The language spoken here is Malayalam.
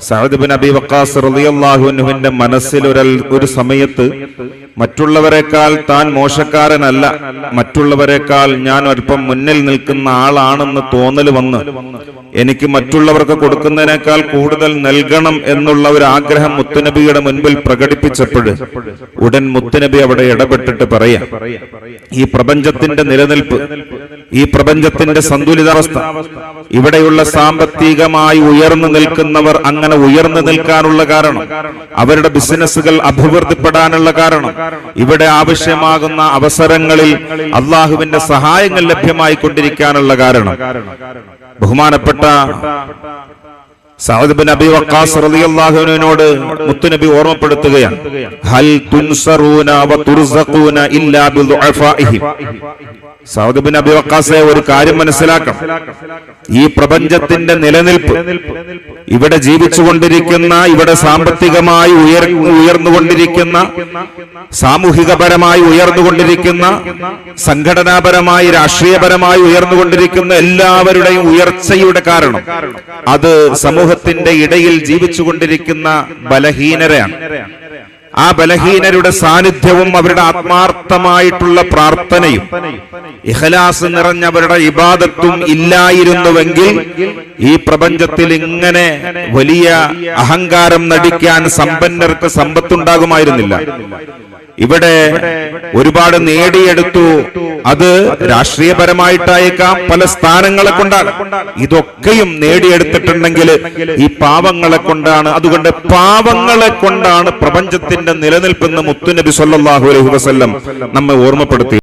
സഅദ് ബിൻ അബി വക്കാസ് റളിയല്ലാഹു അൻഹുവിന്റെ മനസ്സിൽ ഒരു ഒരു സമയത്ത് മറ്റുള്ളവരെക്കാൾ താൻ മോശക്കാരനല്ല. മറ്റുള്ളവരെക്കാൾ ഞാൻ അല്പം മുന്നിൽ നിൽക്കുന്ന ആളാണെന്ന് തോന്നൽ വന്ന് എനിക്ക് മറ്റുള്ളവർക്ക് കൊടുക്കുന്നതിനേക്കാൾ കൂടുതൽ നൽകണം എന്നുള്ള ഒരു ആഗ്രഹം മുത്തുനബിയുടെ മുൻപിൽ പ്രകടിപ്പിച്ചപ്പോഴ് ഉടൻ മുത്തുനബി അവിടെ ഇടപെട്ടിട്ട് പറയാം ഈ പ്രപഞ്ചത്തിന്റെ നിലനിൽപ്പ് ഈ പ്രപഞ്ചത്തിന്റെ സന്തുലിതാവസ്ഥ ഇവിടെയുള്ള സാമ്പത്തികമായി ഉയർന്നു നിൽക്കുന്നവർ അങ്ങനെ ഉയർന്നു നിൽക്കാനുള്ള കാരണം അവരുടെ ബിസിനസ്സുകൾ അഭിവൃദ്ധിപ്പെടാനുള്ള കാരണം ഇവിടെ ആവശ്യമാകുന്ന അവസരങ്ങളിൽ അള്ളാഹുവിന്റെ സഹായങ്ങൾ ലഭ്യമായി കൊണ്ടിരിക്കാനുള്ള കാരണം. ബഹുമാനപ്പെട്ട സഅദ് ബിൻ അബി വഖാസ് റളിയല്ലാഹുവിനോട് മുത്തുനബി ഓർമ്മപ്പെടുത്തുകയാണ്. ഹൽ തുൻസറൂന വ തുർസഖൂന ഇല്ലാ ബിദുഅഫാഇഹിം. സൗദ് ബിൻ അബി വക്കാസെ ഒരു കാര്യം മനസ്സിലാക്കണം ഈ പ്രപഞ്ചത്തിന്റെ നിലനിൽപ്പ് ഇവിടെ ജീവിച്ചുകൊണ്ടിരിക്കുന്ന ഇവിടെ സാമ്പത്തികമായി ഉയർ ഉയർന്നുകൊണ്ടിരിക്കുന്ന സാമൂഹികപരമായി ഉയർന്നുകൊണ്ടിരിക്കുന്ന സംഘടനാപരമായി രാഷ്ട്രീയപരമായി ഉയർന്നുകൊണ്ടിരിക്കുന്ന എല്ലാവരുടെയും ഉയർച്ചയുടെ കാരണം. അത് സമൂഹത്തിന്റെ ഇടയിൽ ജീവിച്ചുകൊണ്ടിരിക്കുന്ന ബലഹീനരാണ് ആ ബലഹീനരുടെ സാന്നിധ്യവും അവരുടെ ആത്മാർത്ഥമായിട്ടുള്ള പ്രാർത്ഥനയും ഇഹലാസ് നിറഞ്ഞവരുടെ ഇബാദത്തും ഇല്ലായിരുന്നുവെങ്കിൽ ഈ പ്രപഞ്ചത്തിൽ ഇങ്ങനെ വലിയ അഹങ്കാരം നടിക്കാൻ സമ്പന്നർക്ക് സമ്പത്തുണ്ടാകുമായിരുന്നില്ല. ഇവിടെ ഒരുപാട് നേടിയെടുത്തു. അത് രാഷ്ട്രീയപരമായിട്ടായേക്കാം. പല സ്ഥാനങ്ങളെ കൊണ്ടാണ്. ഇതൊക്കെയും നേടിയെടുത്തിട്ടുണ്ടെങ്കിൽ ഈ പാവങ്ങളെ കൊണ്ടാണ്. അതുകൊണ്ട് പാവങ്ങളെ കൊണ്ടാണ് പ്രപഞ്ചത്തിന്റെ നിലനിൽപ്പെന്ന് മുത്തുനബി സല്ലാഹു അലൈഹി വസ്ല്ലം നമ്മെ ഓർമ്മപ്പെടുത്തി.